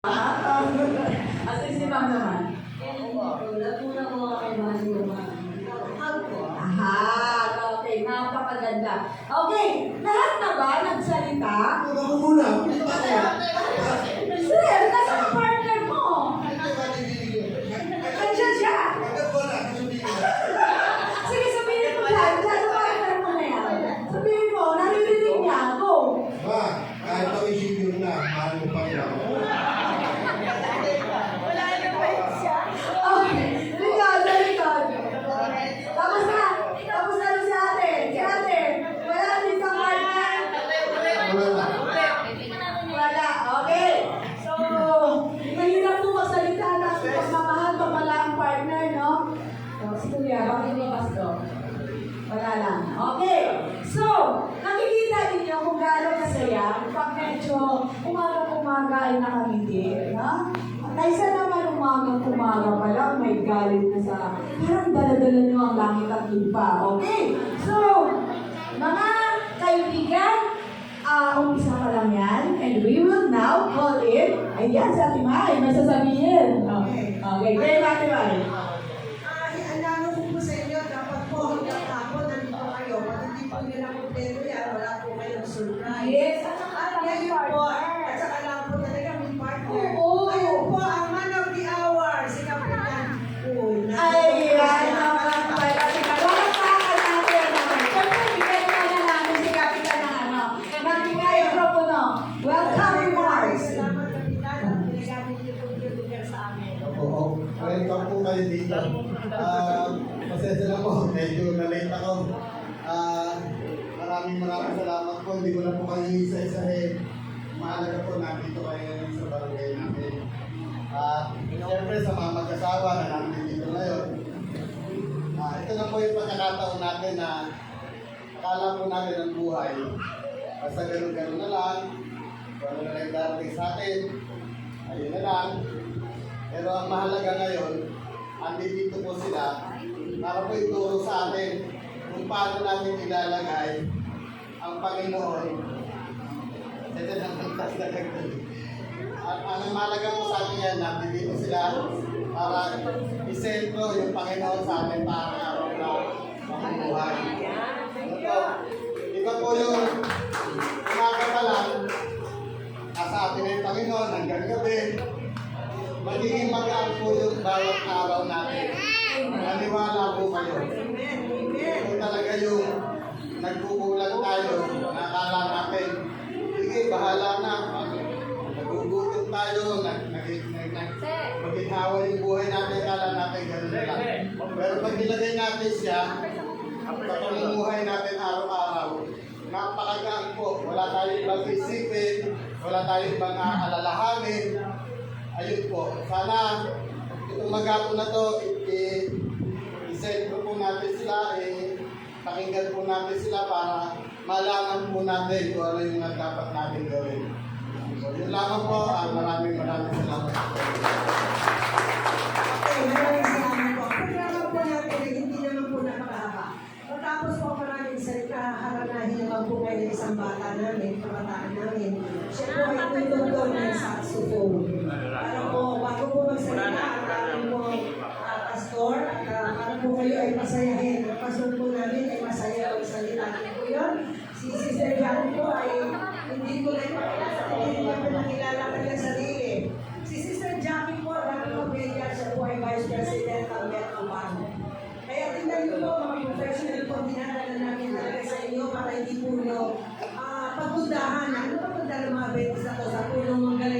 At si ma'am naman. Aha, okay, napakaganda. Okay, lahat na ba nagsalita? Ano ko muna? Sir, nasa ang partner mo? Nandiyan siya. Sige, sabihin mo yan. Nasa partner mo na yan. Sabihin mo, naririnig niya. Go. Ma, kahit ako isipin na, mahal mo pa rin ako. Okay, likod, sa likod. Tapos na. Tapos na rin si ate. Si ate, wala din sa partner. Wala na. Wala. Okay. So, mahirap po magsalita ng pagmamahal pag wala ang partner, no? So, si Kuya, bakit mo basto? Wala lang. Okay. So, nakikita ninyo kung gaano kasaya pag medyo umaga-umaga ay nakangiti, no? Kaysa naman umaga-umaga pa lang, may galit na sa, parang daladala nyo ang langit at lupa. Okay? So, mga kaibigan, Ah, umpisa pa lang yan. And we will now call in. Ayan, si Ate Mai, may sasabihin. Okay. Okay, Ate Mai. Ay, po kayo dito. Ah, pasensya na po, medyo na-late ako. Ah, maraming maraming salamat po. Hindi ko na po kayo isa-isahin. Mahalaga po nandito kayo ngayon sa barangay natin. Ah, siyempre sa mga mag-asawa na namin dito ngayon. Ah, ito na po yung pagkakataon natin na akala po natin ang buhay. Basta ganun-ganun na lang. Kung ano na lang darating sa atin. Ayun na lang. Pero ang mahalaga ngayon, andito po sila para po ituro sa atin kung paano natin ilalagay ang Panginoon. Ito na ang tasdagdag. Ang, ang mahalaga po sa atin yan, nandito sila para isentro yung Panginoon sa atin para araw na mamuhay. Ito, ito po yung umaga pa lang, nasa atin na yung Panginoon hanggang gabi, magiging magaan po yung bawat araw natin. Naniwala po kayo. Kung talaga yung nagkukulang tayo, nakala natin, sige, bahala na. Nagugutom tayo, nag, nag, nag, nag, magighawa yung buhay natin, kala natin ganun na lang. Pero pag nilagay natin siya, sa pamumuhay natin araw-araw, napakagaan po. Wala tayong ibang isipin, wala tayong ibang aalalahanin. Ayun po, sana itong magapo na to, i- i-sentro po natin sila, eh, pakinggan po natin sila para malaman po natin kung ano yung dapat natin gawin. So, yun lamang po. Ah, maraming maraming salamat. Okay, maraming salamat po. Ang programa po natin ay hindi naman po napakahaba. Matapos po maraming salita, haranahin naman po kayo ng isang bata namin, kabataan namin. Siya po ay tutugtog ng saxophone. Para po, bago po magsalita, ang aming po ah, pastor, at ah, para po kayo ay masayahin. Ang pastor po namin ay masaya magsalita. Ano po yun? Si Jan po ay hindi ko na hindi niya po nakilala kanyang sarili. Si Sister Jackie po, dati po Bella, siya po ay Vice President ng Metro Kaya tingnan niyo po, mga professional po, dinadala namin talaga sa inyo para hindi po nyo ah, pagdudahan. Ano ba pagdala mga betis na to sa tulong ng galing natin